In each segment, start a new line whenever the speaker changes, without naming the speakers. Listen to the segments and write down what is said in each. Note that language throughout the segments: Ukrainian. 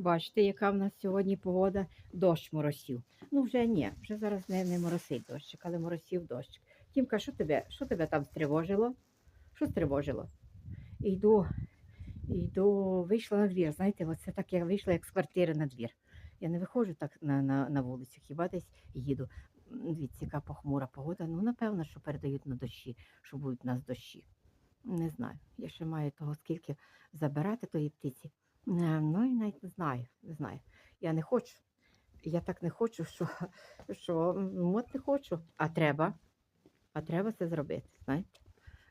Бачите, яка в нас сьогодні погода, дощ моросів. Ну, вже ні, вже зараз не, не моросить дощик, але моросів дощик. Тімка, що тебе, що тебе там стривожило? Що стривожило? Йду, йду, вийшла на двір. Знаєте, оце так я вийшла як з квартири на двір. Я не виходжу так на, на, на вулицю, хіба десь їду. Дивіться, яка похмура погода. Ну, напевно, що передають на дощі, що будуть у нас дощі. Не знаю. Я ще маю того, скільки забирати тої птиці. Е, Ну і навіть не знаю, не знаю. Я не хочу. Я так не хочу, що, що от не хочу, а треба. А треба це зробити, знаєте.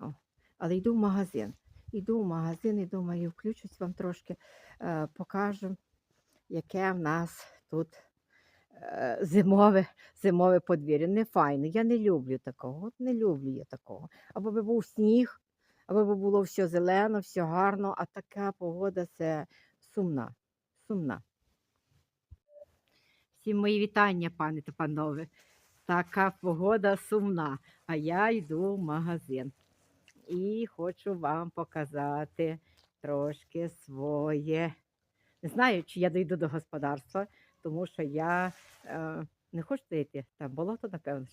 О. Але йду в магазин. Йду в магазин і думаю, включусь вам трошки, е, покажу, яке в нас тут е, зимове, зимове подвір'я. Не файно. Я не люблю такого. От не люблю я такого. Або би був сніг, аби було все зелено, все гарно, а така погода це сумна. Сумна. Всім мої вітання, пане та панове. Така погода сумна, а я йду в магазин. І хочу вам показати трошки своє. Не знаю, чи я дійду до господарства, тому що я е, не хочу йти. Там болото, напевно.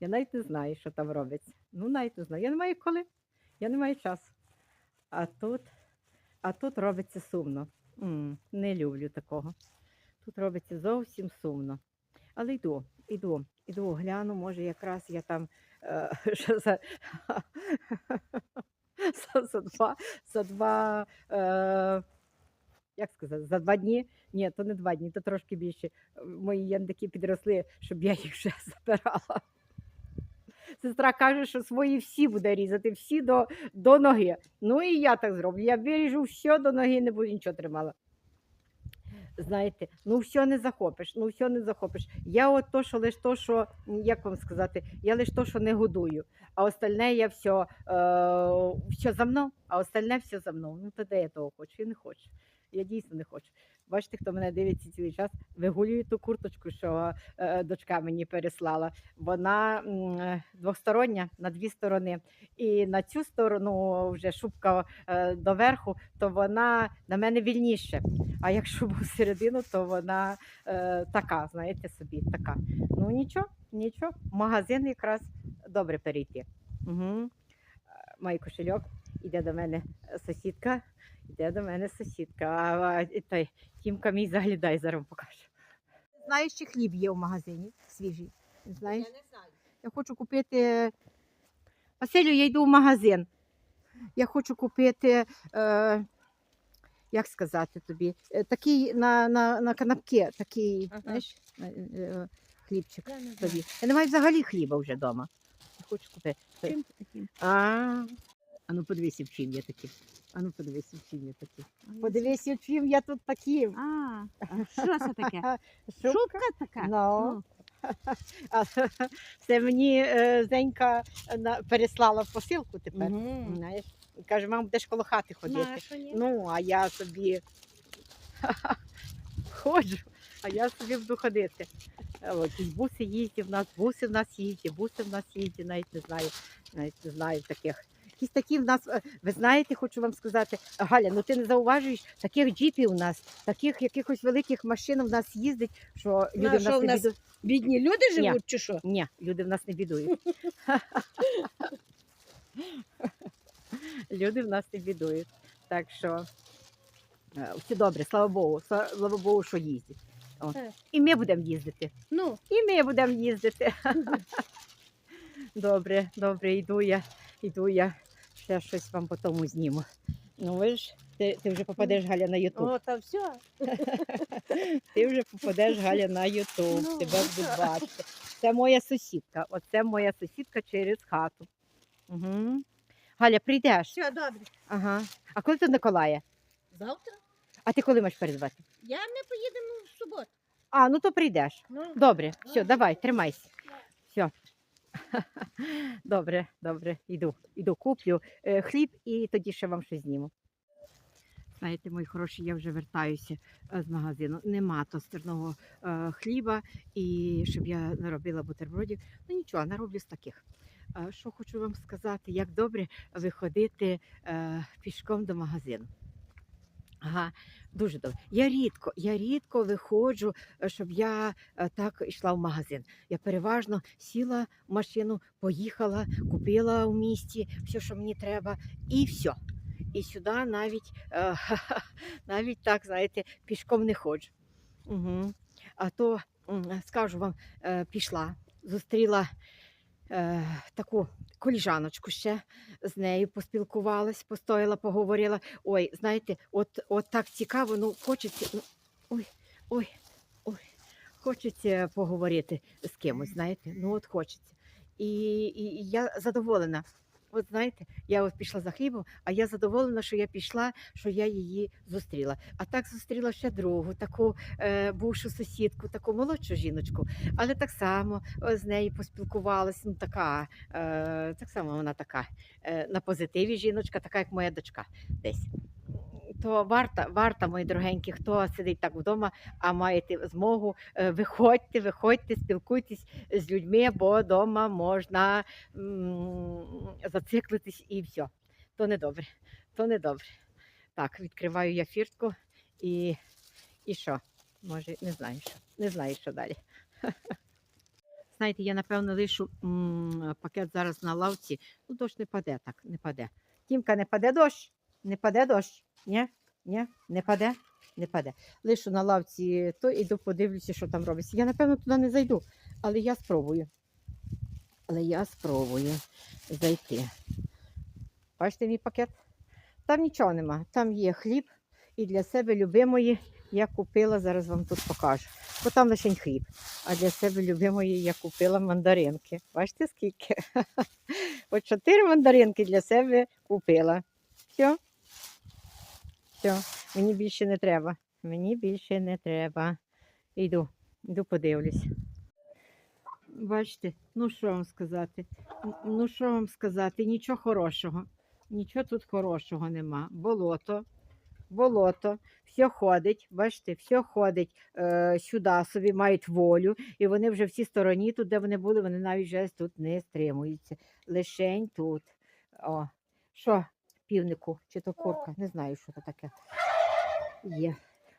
Я навіть не знаю, що там робиться. Ну, навіть не знаю. Я не маю коли. Я не маю часу. А тут, а тут робиться сумно. М, не люблю такого. Тут робиться зовсім сумно. Але йду, йду, йду, гляну, може, якраз я там е, що за, за два, за два е, як сказати, за два дні. Ні, то не два дні, то трошки більше. Мої яндики підросли, щоб я їх вже забирала. Сестра каже, що свої всі буде різати, всі до, до ноги. Ну і я так зроблю. Я виріжу все до ноги, не буду нічого тримала. Знаєте, ну все не захопиш, ну все не захопиш. Я от то, що лише то, що, як вам сказати, я лише то, що не годую, а остальне я все, е, все за мною, а остальне все за мною. Ну то де я того хочу? Я не хочу. Я дійсно не хочу. Бачите, хто мене дивиться цілий час, вигулюю ту курточку, що е, дочка мені переслала. Вона е, двостороння на дві сторони. І на цю сторону вже шубка е, доверху, то вона на мене вільніше. А якщо був середину, то вона е, така, знаєте собі, така. Ну нічого, нічого. Магазин якраз добре перейти. Угу. Маю кошельок, іде до мене сусідка, іде до мене сусідка. А, той Тімка мій заглядай, зараз вам покажу. Знаєш, чи хліб є в магазині свіжий? Знаєш?
Я не знаю.
Я хочу купити. Василю, я йду в магазин. Я хочу купити, е, як сказати тобі, е, такий на, на, на канапки, такий,
Ага.
знаєш, е, е, хлібчик
Я не знаю.
тобі. Я не маю взагалі хліба вже вдома. Я хочу купити.
Чим ти таким?
А, а ну подивися, в чим я такі. А ну подивися, в чим я такі. Подивися, в чим я тут такі.
А, а що це таке?
Шубка.
Шубка така?
Ну. А це мені е, Зенька на- переслала в посилку тепер.
Мгм.
Знаєш, каже, мам, будеш коло хати ходити.
Ну, а?
Ну, а я собі ходжу, а я собі буду ходити. Е, От, і буси їздять в нас, буси в нас їздять, буси в нас їздять, навіть не знаю, навіть не знаю таких. Якісь такі в нас, е, ви знаєте, хочу вам сказати, Галя, ну ти не зауважуєш, таких джіпів у нас, таких якихось великих машин в нас їздить, що люди
Ну,
в
що
нас
в
не
нас
бідуть.
Бідні люди
Ні.
живуть чи що?
Ні, люди в нас не бідують. люди в нас не бідують. Так що е, все добре, слава Богу, сла- слава Богу, що їздять. О. І ми будемо їздити.
Ну,
І ми будемо їздити. добре, добре, йду я, йду я. Ще щось вам потім зніму. Ну ви ж, ти, ти вже попадеш Галя на Ютуб.
о, та все.
Ти вже попадеш Галя на Ютуб,
Ну,
тебе
ну
будуть бачити. Це моя сусідка. Оце моя сусідка через хату. Угу. Галя, прийдеш.
Все, добре.
Ага. А коли тут Николая?
Завтра?
А ти коли маєш передбати?
Я не поїдемо в суботу.
А, ну то прийдеш.
Ну,
Добре, все, давай, тримайся. Все. Добре, добре, йду. Іду, куплю е, хліб і тоді ще вам щось зніму. Знаєте, мої хороші, я вже вертаюся е, з магазину. Нема тостерного е, хліба, і щоб я наробила бутербродів. Ну нічого, нароблю з таких. Що хочу вам сказати, як добре виходити пішком до магазину. Ага, дуже добре. Я рідко, я рідко виходжу, е, щоб я е, так йшла в магазин. Я переважно сіла в машину, поїхала, купила в місті все, що мені треба, і все. І сюди навіть, е, навіть так, знаєте, пішком не ходжу. Угу. А то, скажу вам, пішла, зустріла е, таку коліжаночку ще з нею поспілкувалась, постояла, поговорила. Ой, знаєте, от, от так цікаво, ну хочеться. Ну, ой, ой, ой, хочеться поговорити з кимось, знаєте, ну от хочеться. І, і, і я задоволена. От знаєте, я от пішла за хлібом, а я задоволена, що я пішла, що я її зустріла. А так зустріла ще другу, таку е, бувшу сусідку, таку молодшу жіночку, але так само е, з нею поспілкувалася. Ну, така, е, так само вона така е, на позитиві жіночка, така як моя дочка десь. То варта, варта, мої дорогенькі, хто сидить так вдома, а маєте змогу, е, виходьте, виходьте, спілкуйтесь з людьми, бо вдома можна зациклитись і все. То не добре. То не добре. Так, відкриваю я фіртку і, і що? Може, не знаю, що. Не знаю, що далі. Знаєте, я напевно лишу м, пакет зараз на лавці. Ну, дощ не паде так, не паде. Тімка, не паде дощ? Не паде дощ? Ні? Ні? Не паде? Не паде. Лишу на лавці то іду подивлюся, що там робиться. Я, напевно, туди не зайду, але я спробую. Але я спробую зайти. Бачите мій пакет? Там нічого нема. Там є хліб і для себе любимої я купила, зараз вам тут покажу. Бо там лише хліб. А для себе любимої я купила мандаринки. Бачите скільки? От чотири мандаринки для себе купила. Все. Все, мені більше не треба. Мені більше не треба. Йду, йду подивлюсь. Бачите, ну що вам сказати? Ну що вам сказати? Нічого хорошого. Нічого тут хорошого нема. Болото, болото, все ходить, бачите, все ходить е, сюди, собі мають волю, і вони вже всі стороні, тут, де вони були, вони навіть вже тут не стримуються. Лишень тут. О, що, півнику чи то курка, не знаю, що це таке. Є.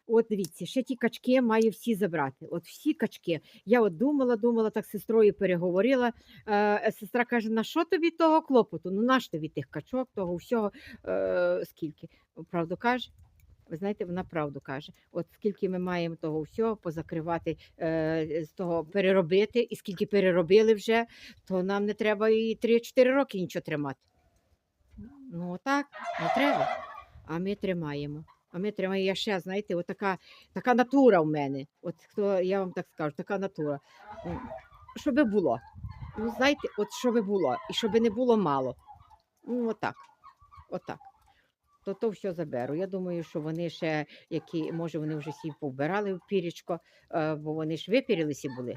От дивіться, ще ті качки маю всі забрати. От всі качки. Я от думала, думала, так з сестрою переговорила. Е, сестра каже: на що тобі того клопоту? Ну наш тобі тих качок, того всього е, скільки? Правду каже? Ви знаєте, вона правду каже. От скільки ми маємо того всього позакривати, е, з того переробити, і скільки переробили вже, то нам не треба і 3-4 роки нічого тримати. Ну так, не треба. А ми тримаємо. А ми тримаємо. Я ще, знаєте, от така, натура в мене. От хто я вам так скажу, така натура. М, Щоби було. Ну, знаєте, от щоби було, і щоби не було мало. Ну, отак. Отак. То то все заберу. Я думаю, що вони ще, які, може, вони вже всі повбирали в пірічко, е, бо вони ж випірилися були.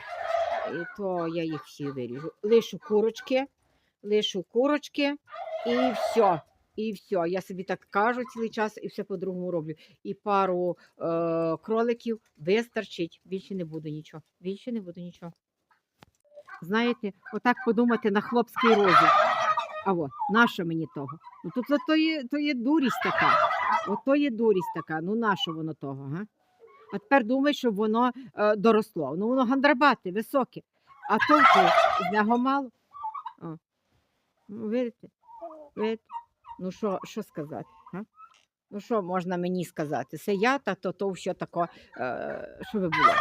І то я їх всі виріжу. Лишу курочки, лишу курочки і все. І все. Я собі так кажу цілий час і все по-другому роблю. І пару е, кроликів вистачить. Більше не буду нічого. Більше не буду нічого. Знаєте, отак подумати на хлопський розум. А от, нащо мені того? Ну тут то є, то є дурість така. От то є дурість така. Ну нащо воно того? Га? А тепер думай, щоб воно е, доросло. Ну воно гандрабате, високе. А толку з нього мало. О. Ну, видите? Видите? Ну що, що сказати? Га? Ну що можна мені сказати? Це я, та то, то все тако, е, що ви було.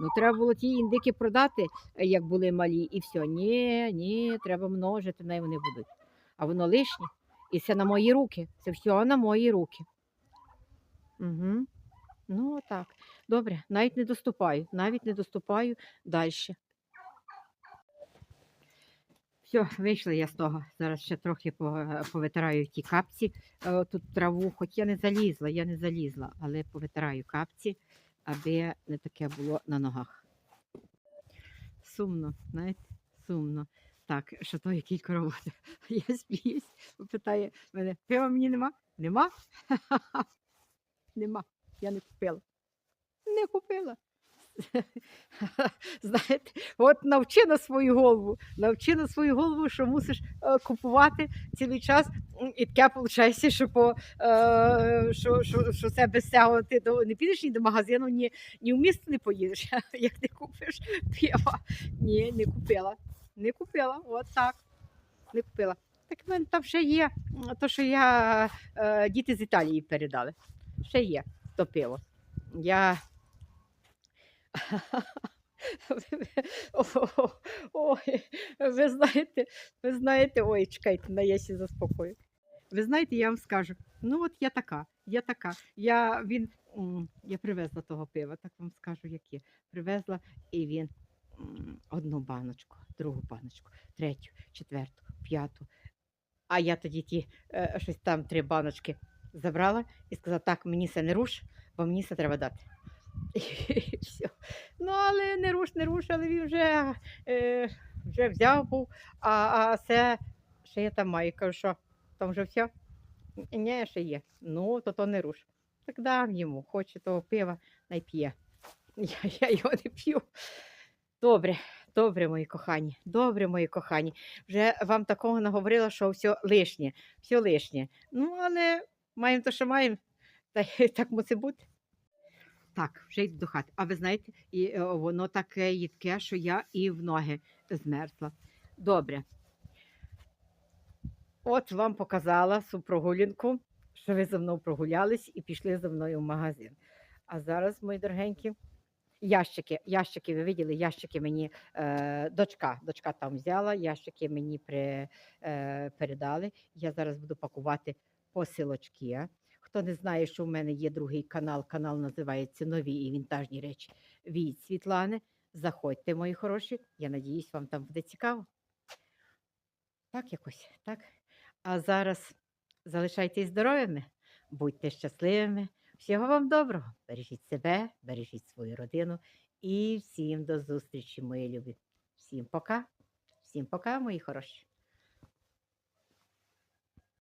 Ну, треба було ті індики продати, як були малі, і все. Ні, ні, треба множити, най вони будуть. А воно лишнє. І це на мої руки. Це все на мої руки. Угу. Ну, так. Добре, навіть не доступаю, навіть не доступаю далі. Все, вийшла я з того. Зараз ще трохи повитираю ті капці, е, тут траву, хоч я не залізла, я не залізла, але повитираю капці, аби не таке було на ногах. Сумно, знаєте, сумно. Так, що то який коровод. Я сміюсь, питає мене, пива мені нема? Нема? Нема. Я не купила. Не купила. Знаєте, от навчи на свою голову, навчи на свою голову, що мусиш е, купувати цілий час, і таке виходить, що, по, е, що, що, що це без цього ти до, не підеш ні до магазину, ні, ні в місто не поїдеш, як не купиш пива. Ні, не купила. Не купила, от так. Не купила. Так в мене там ще є, то, що я е, діти з Італії передали. Ще є то пиво. Я. Ой, ви знаєте, ви знаєте, ой, чекайте, на я ще заспокою. Ви знаєте, я вам скажу, ну от я така, я така. Я, він, я привезла того пива, так вам скажу, як є. Привезла, і він одну баночку, другу баночку, третю, четверту, п'яту. А я тоді ті е, щось там три баночки забрала і сказала, так, мені це не руш, бо мені це треба дати. І все. Ну, але не руш, не руш, але він вже, е, вже взяв був, а, а це ще я там маю. Кажу, що там вже все? Ні, ще є. Ну, то то не руш. Так дам йому, хоче того пива, найп'є. Я, я його не п'ю. Добре, добре, мої кохані, добре, мої кохані. Вже вам такого наговорила, що все лишнє, все лишнє. Ну, але маємо то, що маємо, та так мусить бути. Так, вже йду до хати. А ви знаєте, і, е, воно таке їдке, що я і в ноги змерзла. Добре. От вам показала цю прогулянку, що ви за мною прогулялись і пішли за мною в магазин. А зараз, мої дорогенькі, ящики, ящики, ви виділи, ящики мені е, дочка, дочка там взяла, ящики мені при, е, передали. Я зараз буду пакувати посилочки. Хто не знає, що в мене є другий канал, канал називається Нові і вінтажні речі від Світлани. Заходьте, мої хороші. Я надіюсь, вам там буде цікаво. Так якось, так. А зараз залишайтесь здоровими, будьте щасливими. Всього вам доброго. Бережіть себе, бережіть свою родину і всім до зустрічі, мої любі. Всім пока. Всім пока, мої хороші.